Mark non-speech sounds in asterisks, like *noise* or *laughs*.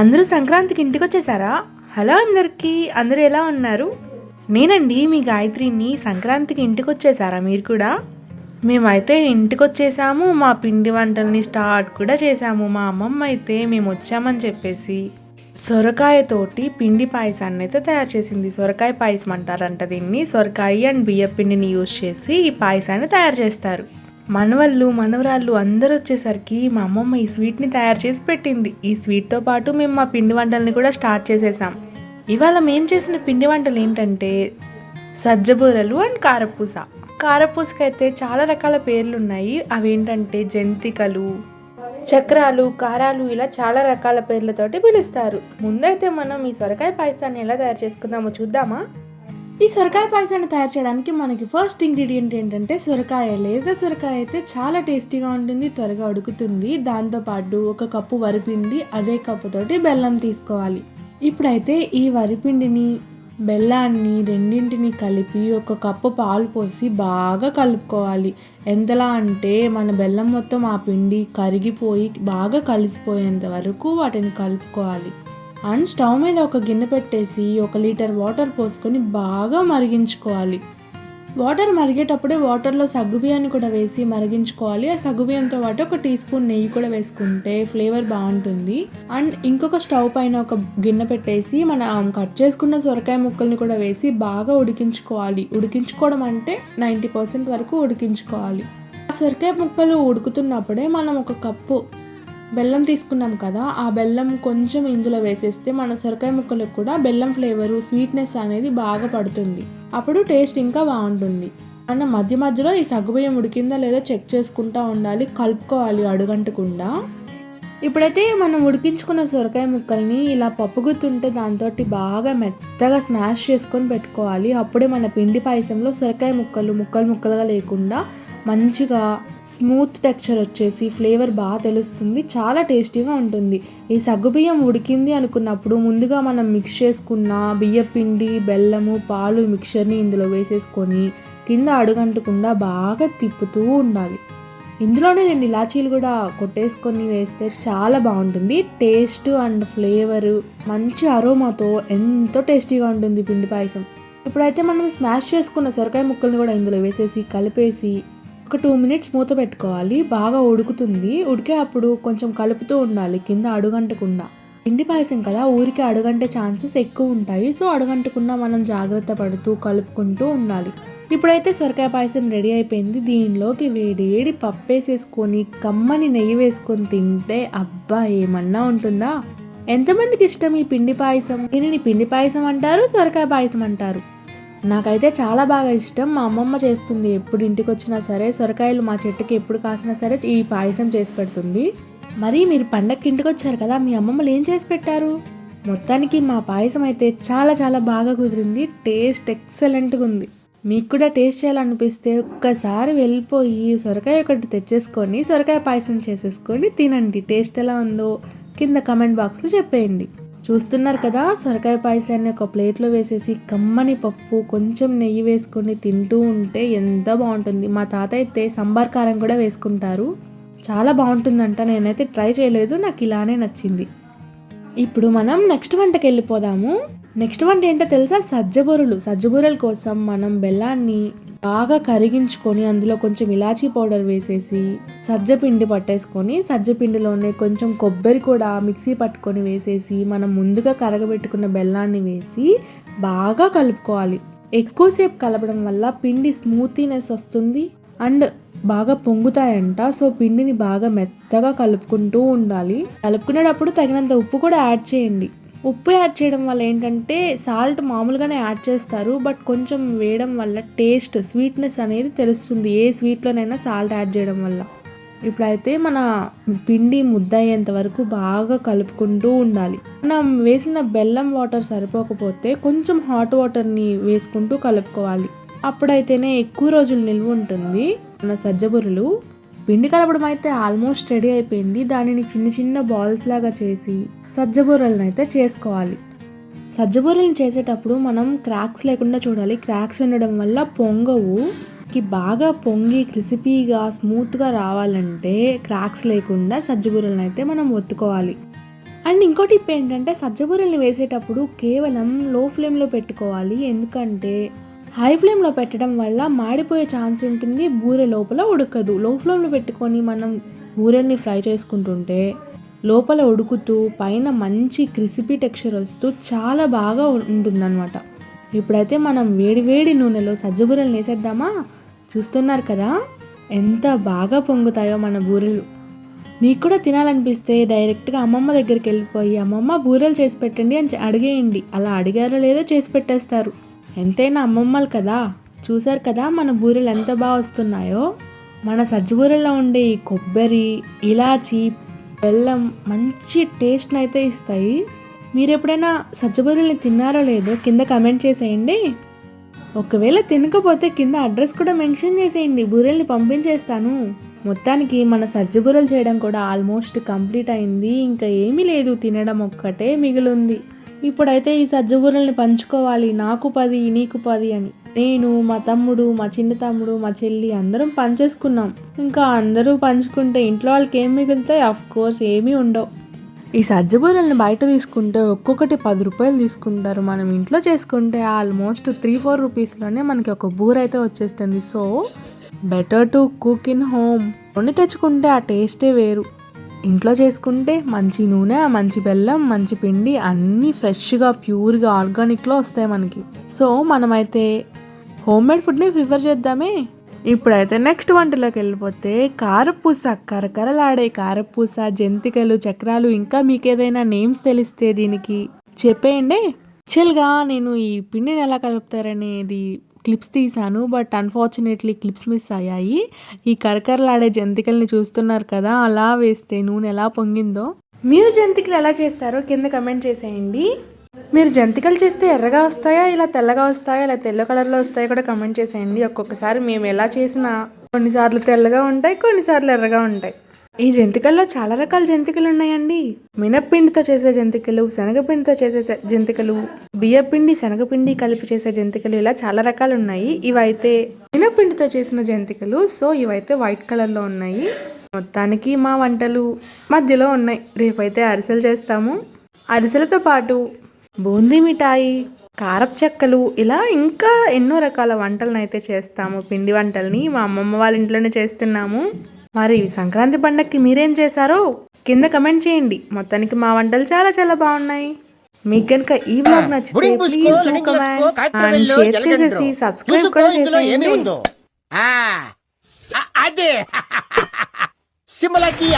అందరూ సంక్రాంతికి ఇంటికి వచ్చేసారా? హలో అందరికీ అందరూ ఎలా ఉన్నారు? నేనండి మీ గాయత్రిని సంక్రాంతికి ఇంటికి వచ్చేసారా మీరు కూడా? మేమైతే ఇంటికి వచ్చేసాము మా పిండి వంటల్ని స్టార్ట్ కూడా చేసాము మా అమ్మమ్మ అయితే మేము వచ్చామని చెప్పేసి. సొరకాయతోటి పిండి పాయసాన్ని అయితే తయారు చేసింది. సొరకాయ పాయసం అంటారంట దీన్ని. సొరకాయ అండ్ బియ్య పిండిని యూజ్ చేసి ఈ పాయసాన్ని తయారు చేస్తారు. మనవళ్ళు మనవరాళ్ళు అందరూ వచ్చేసరికి మా అమ్మమ్మ ఈ స్వీట్ని తయారు చేసి పెట్టింది. ఈ స్వీట్తో పాటు మేము మా పిండి వంటల్ని కూడా స్టార్ట్ చేసేసాం. ఇవాళ మేము చేసిన పిండి వంటలు ఏంటంటే సజ్జబూరలు అండ్ కారపూస. కారపూసకైతే అయితే చాలా రకాల పేర్లు ఉన్నాయి అవి ఏంటంటే జంతికలు చక్రాలు కారాలు ఇలా చాలా రకాల పేర్లతోటి పిలుస్తారు. ముందైతే మనం ఈ సొరకాయ పాయసాన్ని ఎలా తయారు చేసుకుందామో చూద్దామా? ఈ సొరకాయ పాయసాన్ని తయారు చేయడానికి మనకి ఫస్ట్ ఇంగ్రీడియంట్ ఏంటంటే సొరకాయ. లేదా సొరకాయ అయితే చాలా టేస్టీగా ఉంటుంది త్వరగా ఉడుకుతుంది. దాంతోపాటు ఒక కప్పు వరిపిండి అదే కప్పుతోటి బెల్లం తీసుకోవాలి. ఇప్పుడైతే ఈ వరిపిండిని బెల్లాన్ని రెండింటిని కలిపి ఒక కప్పు పాలు పోసి బాగా కలుపుకోవాలి. ఎంతలా అంటే మన బెల్లం మొత్తం ఆ పిండి కరిగిపోయి బాగా కలిసిపోయేంత వరకు వాటిని కలుపుకోవాలి. అండ్ స్టవ్ మీద ఒక గిన్నె పెట్టేసి ఒక లీటర్ వాటర్ పోసుకొని బాగా మరిగించుకోవాలి. వాటర్ మరిగేటప్పుడే వాటర్లో సగ్గుబియ్యాన్ని కూడా వేసి మరిగించుకోవాలి. ఆ సగ్గుబియ్యంతో పాటు ఒక టీ స్పూన్ నెయ్యి కూడా వేసుకుంటే ఫ్లేవర్ బాగుంటుంది. అండ్ ఇంకొక స్టవ్ పైన ఒక గిన్నె పెట్టేసి మనం కట్ చేసుకున్న సొరకాయ ముక్కల్ని కూడా వేసి బాగా ఉడికించుకోవాలి. ఉడికించుకోవడం అంటే నైంటీ పర్సెంట్ వరకు ఉడికించుకోవాలి. ఆ సొరకాయ ముక్కలు ఉడుకుతున్నప్పుడే మనం ఒక కప్పు బెల్లం తీసుకున్నాం కదా ఆ బెల్లం కొంచెం ఇందులో వేసేస్తే మన సొరకాయ ముక్కలకు కూడా బెల్లం ఫ్లేవరు స్వీట్నెస్ అనేది బాగా పడుతుంది. అప్పుడు టేస్ట్ ఇంకా బాగుంటుంది. మన మధ్య మధ్యలో ఈ సగ్గుబియ్యం ఉడికిందో లేదో చెక్ చేసుకుంటూ ఉండాలి కలుపుకోవాలి అడుగంటకుండా. ఇప్పుడైతే మనం ఉడికించుకున్న సొరకాయ ముక్కల్ని ఇలా పప్పుగుత్తుంటే దాంతో బాగా మెత్తగా స్మాష్ చేసుకొని పెట్టుకోవాలి. అప్పుడే మన పిండి పాయసంలో సొరకాయ ముక్కలు ముక్కలు ముక్కలుగా లేకుండా మంచిగా స్మూత్ టెక్చర్ వచ్చేసి ఫ్లేవర్ బాగా తెలుస్తుంది. చాలా టేస్టీగా ఉంటుంది. ఈ సగ్గుబియ్యం ఉడికింది అనుకున్నప్పుడు ముందుగా మనం మిక్స్ చేసుకున్న బియ్యపిండి బెల్లము పాలు మిక్చర్ని ఇందులో వేసేసుకొని కింద అడుగంటకుండా బాగా తిప్పుతూ ఉండాలి. ఇందులోనే రెండు ఇలాచీలు కూడా కొట్టేసుకొని వేస్తే చాలా బాగుంటుంది. టేస్ట్ అండ్ ఫ్లేవర్ మంచి అరోమాతో ఎంతో టేస్టీగా ఉంటుంది పిండి పాయసం. ఇప్పుడైతే మనం స్మాష్ చేసుకున్న సొరకాయ ముక్కల్ని కూడా ఇందులో వేసేసి కలిపేసి ఒక టూ మినిట్స్ మూత పెట్టుకోవాలి. బాగా ఉడుకుతుంది. ఉడికే అప్పుడు కొంచెం కలుపుతూ ఉండాలి. కింద అడుగంటకుండా. పిండి పాయసం కదా? ఊరికి అడుగంటే ఛాన్సెస్ ఎక్కువ ఉంటాయి. సో అడుగంటకుండా మనం జాగ్రత్త పడుతూ కలుపుకుంటూ ఉండాలి. ఇప్పుడైతే సొరకాయ పాయసం రెడీ అయిపోయింది. దీనిలోకి వేడి వేడి పప్పు వేసేసుకొని కమ్మని నెయ్యి వేసుకొని తింటే అబ్బా ఏమన్నా ఉంటుందా? ఎంతమందికి ఇష్టం ఈ పిండి పాయసం? దీనిని పిండి పాయసం అంటారు సొరకాయ పాయసం అంటారు? నాకైతే చాలా బాగా ఇష్టం. మా అమ్మమ్మ చేస్తుంది. ఎప్పుడు ఇంటికి వచ్చినా సరే సొరకాయలు మా చెట్టుకి ఎప్పుడు కాసినా సరే ఈ పాయసం చేసి పెడుతుంది. మరి మీరు పండక్కి ఇంటికి వచ్చారు కదా మీ అమ్మమ్మలు ఏం చేసి పెట్టారు? మొత్తానికి మా పాయసం అయితే చాలా చాలా బాగా కుదిరింది. టేస్ట్ ఎక్సలెంట్గా ఉంది. మీకు కూడా టేస్ట్ చేయాలనిపిస్తే ఒక్కసారి వెళ్ళిపోయి సొరకాయ ఒకటి తెచ్చేసుకొని సొరకాయ పాయసం చేసేసుకొని తినండి. టేస్ట్ ఎలా ఉందో కింద కమెంట్ బాక్స్లో చెప్పేయండి. చూస్తున్నారు కదా సొరకాయ పాయసాన్ని ఒక ప్లేట్లో వేసేసి కమ్మని పప్పు కొంచెం నెయ్యి వేసుకొని తింటూ ఉంటే ఎంత బాగుంటుంది. మా తాత అయితే సంబార్ కారం కూడా వేసుకుంటారు. చాలా బాగుంటుందంట నేనైతే ట్రై చేయలేదు నాకు ఇలానే నచ్చింది. ఇప్పుడు మనం నెక్స్ట్ వంటకి వెళ్ళిపోదాము. నెక్స్ట్ వంట ఏంటో తెలుసా? సజ్జబూరలు. సజ్జబూరల కోసం మనం బెల్లాన్ని బాగా కరిగించుకొని అందులో కొంచెం ఇలాచీ పౌడర్ వేసేసి సజ్జ పిండి పట్టేసుకొని సజ్జ పిండిలోనే కొంచెం కొబ్బరి కూడా మిక్సీ పట్టుకొని వేసేసి మనం ముందుగా కరగబెట్టుకున్న బెల్లాన్ని వేసి బాగా కలుపుకోవాలి. ఎక్కువసేపు కలపడం వల్ల పిండి స్మూతీనెస్ వస్తుంది అండ్ బాగా పొంగుతాయంట. సో పిండిని బాగా మెత్తగా కలుపుకుంటూ ఉండాలి. కలుపుకునేటప్పుడు తగినంత ఉప్పు కూడా యాడ్ చేయండి. ఉప్పు యాడ్ చేయడం వల్ల ఏంటంటే సాల్ట్ మామూలుగానే యాడ్ చేస్తారు బట్ కొంచెం వేయడం వల్ల టేస్ట్ స్వీట్నెస్ అనేది తెలుస్తుంది ఏ స్వీట్లోనైనా సాల్ట్ యాడ్ చేయడం వల్ల. ఇప్పుడైతే మన పిండి ముద్ద అయ్యేంత వరకు బాగా కలుపుకుంటూ ఉండాలి. మనం వేసిన బెల్లం వాటర్ సరిపోకపోతే కొంచెం హాట్ వాటర్ని వేసుకుంటూ కలుపుకోవాలి. అప్పుడైతేనే ఎక్కువ రోజులు నిల్వ ఉంటుంది. మన సజ్జబురులు పిండి కలపడం అయితే ఆల్మోస్ట్ రెడీ అయిపోయింది. దానిని చిన్న చిన్న బాల్స్ లాగా చేసి సజ్జబూరలను అయితే చేసుకోవాలి. సజ్జబూరలను చేసేటప్పుడు మనం క్రాక్స్ లేకుండా చూడాలి. క్రాక్స్ ఉండడం వల్ల పొంగవు బాగా పొంగి క్రిసిపీగా స్మూత్గా రావాలంటే క్రాక్స్ లేకుండా సజ్జబూరలను అయితే మనం ఒత్తుకోవాలి. అండ్ ఇంకో టిప్ ఏంటంటే సజ్జబూరల్ని వేసేటప్పుడు కేవలం లో ఫ్లేమ్లో పెట్టుకోవాలి. ఎందుకంటే హై ఫ్లేమ్లో పెట్టడం వల్ల మాడిపోయే ఛాన్స్ ఉంటుంది. బూరె లోపల ఉడకదు. లో ఫ్లేమ్లో పెట్టుకొని మనం బూరెల్ని ఫ్రై చేసుకుంటుంటే లోపల ఉడుకుతూ పైన మంచి క్రిసిపీ టెక్స్చర్ వస్తూ చాలా బాగా ఉంటుందన్నమాట. ఇప్పుడైతే మనం వేడి వేడి నూనెలో సజ్జబూరలు వేసేద్దామా? చూస్తున్నారు కదా? ఎంత బాగా పొంగుతాయో మన బూరెలు. మీకు కూడా తినాలనిపిస్తే డైరెక్ట్గా అమ్మమ్మ దగ్గరికి వెళ్ళిపోయి అమ్మమ్మ బూరెలు చేసి పెట్టండి అని అడిగేయండి. అలా అడిగారో లేదో చేసి పెట్టేస్తారు. ఎంతైనా అమ్మమ్మలు కదా? చూశారు కదా మన బూరెలు ఎంత బాగా వస్తున్నాయో? మన సజ్జబూరెల్లో ఉండే ఈ కొబ్బరి ఇలాచి బెల్లం మంచి టేస్ట్ని అయితే ఇస్తాయి. మీరు ఎప్పుడైనా సజ్జబూరెల్ని తిన్నారో లేదో కింద కమెంట్ చేసేయండి. ఒకవేళ తినకపోతే కింద అడ్రస్ కూడా మెన్షన్ చేసేయండి. బూరెల్ని పంపించేస్తాను. మొత్తానికి మన సజ్జబూరలు చేయడం కూడా ఆల్మోస్ట్ కంప్లీట్ అయింది. ఇంకా ఏమీ లేదు. తినడం ఒక్కటే మిగిలింది. ఇప్పుడైతే ఈ సజ్జబూరల్ని పంచుకోవాలి నాకు పది నీకు పది అని. నేను మా తమ్ముడు మా చిన్న తమ్ముడు మా చెల్లి అందరం పంచేసుకున్నాం. ఇంకా అందరూ పంచుకుంటే ఇంట్లో వాళ్ళకి ఏం మిగులుతాయి? అఫ్ కోర్స్ ఏమీ ఉండవు. ఈ సజ్జబూరల్ని బయట తీసుకుంటే ఒక్కొక్కటి పది రూపాయలు తీసుకుంటారు. మనం ఇంట్లో చేసుకుంటే ఆల్మోస్ట్ త్రీ ఫోర్ రూపీస్లోనే మనకి ఒక బూర అయితే వచ్చేస్తుంది. So better to cook in home కొని తెచ్చుకుంటే ఆ టేస్టే వేరు. ఇంట్లో చేసుకుంటే మంచి నూనె మంచి బెల్లం మంచి పిండి అన్నీ ఫ్రెష్గా ప్యూర్గా ఆర్గానిక్లో వస్తాయి మనకి. సో మనమైతే హోమ్ మేడ్ ఫుడ్ని ప్రిఫర్ చేద్దామే. ఇప్పుడైతే నెక్స్ట్ వంటలోకి వెళ్ళిపోతే కారపూస కరకరలాడే కారపూస జంతికలు చక్రాలు ఇంకా మీకు ఏదైనా నేమ్స్ తెలిస్తే దీనికి చెప్పేయండి. యాక్చువల్గా నేను ఈ పిండిని ఎలా కలుపుతారనేది క్లిప్స్ తీశాను బట్ అన్ఫార్చునేట్లీ క్లిప్స్ మిస్ అయ్యాయి. ఈ కరకరలాడే జంతికల్ని చూస్తున్నారు కదా అలా వేస్తే నూనె ఎలా పొంగిందో? మీరు జంతికలు ఎలా చేస్తారో కింద కమెంట్ చేసేయండి. మీరు జంతికలు చేస్తే ఎర్రగా వస్తాయా ఇలా తెల్లగా వస్తాయా ఇలా తెల్ల కలర్లో వస్తాయా కూడా కమెంట్ చేసేయండి. ఒక్కొక్కసారి మేము ఎలా చేసినా కొన్నిసార్లు తెల్లగా ఉంటాయి కొన్నిసార్లు ఎర్రగా ఉంటాయి. ఈ జంతికల్లో చాలా రకాల జంతికలు ఉన్నాయండి. మినప్పిండితో చేసే జంతికలు శనగపిండితో చేసే జంతికలు బియ్యపిండి శనగపిండి కలిపి చేసే జంతికలు ఇలా చాలా రకాలు ఉన్నాయి. ఇవైతే మినప్పిండితో చేసిన జంతికలు సో ఇవైతే వైట్ కలర్లో ఉన్నాయి. మొత్తానికి మా వంటలు మధ్యలో ఉన్నాయి. రేపైతే అరిసెలు చేస్తాము. అరిసెలతో పాటు బూందీ మిఠాయి కారపు చెక్కలు ఇలా ఇంకా ఎన్నో రకాల వంటలను అయితే చేస్తాము. పిండి వంటల్ని మా అమ్మమ్మ వాళ్ళ ఇంట్లోనే చేస్తున్నాము. మరి సంక్రాంతి పండగకి మీరేం చేశారో? కింద కమెంట్ చేయండి. మొత్తానికి మా వంటలు చాలా చాలా బాగున్నాయి. మీకు కనుక ఈ బ్లాగ్ నచ్చితే please do comment and share. చేసేసి సబ్స్క్రైబ్ కూడా చేసేయండి. అదే. *laughs* *laughs* సిమలకి